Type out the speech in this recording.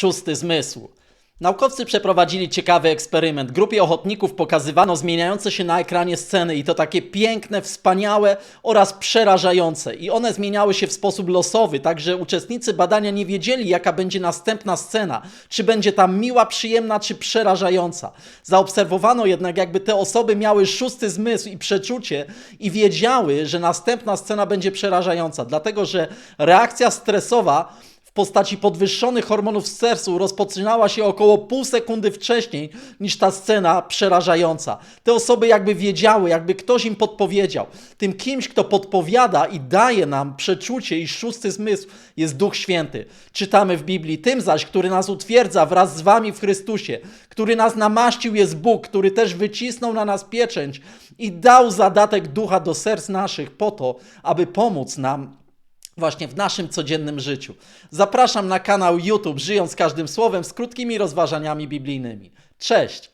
Szósty zmysł. Naukowcy przeprowadzili ciekawy eksperyment. Grupie ochotników pokazywano zmieniające się na ekranie sceny i to takie piękne, wspaniałe oraz przerażające. I one zmieniały się w sposób losowy, także uczestnicy badania nie wiedzieli, jaka będzie następna scena. Czy będzie ta miła, przyjemna, czy przerażająca. Zaobserwowano jednak, jakby te osoby miały szósty zmysł i przeczucie i wiedziały, że następna scena będzie przerażająca, dlatego że reakcja stresowa w postaci podwyższonych hormonów w sercu rozpoczynała się około pół sekundy wcześniej niż ta scena przerażająca. Te osoby jakby wiedziały, jakby ktoś im podpowiedział. Tym kimś, kto podpowiada i daje nam przeczucie i szósty zmysł jest Duch Święty. Czytamy w Biblii. Tym zaś, który nas utwierdza wraz z wami w Chrystusie, który nas namaścił jest Bóg, który też wycisnął na nas pieczęć i dał zadatek ducha do serc naszych po to, aby pomóc nam właśnie w naszym codziennym życiu. Zapraszam na kanał YouTube Żyjąc Każdym Słowem z krótkimi rozważaniami biblijnymi. Cześć!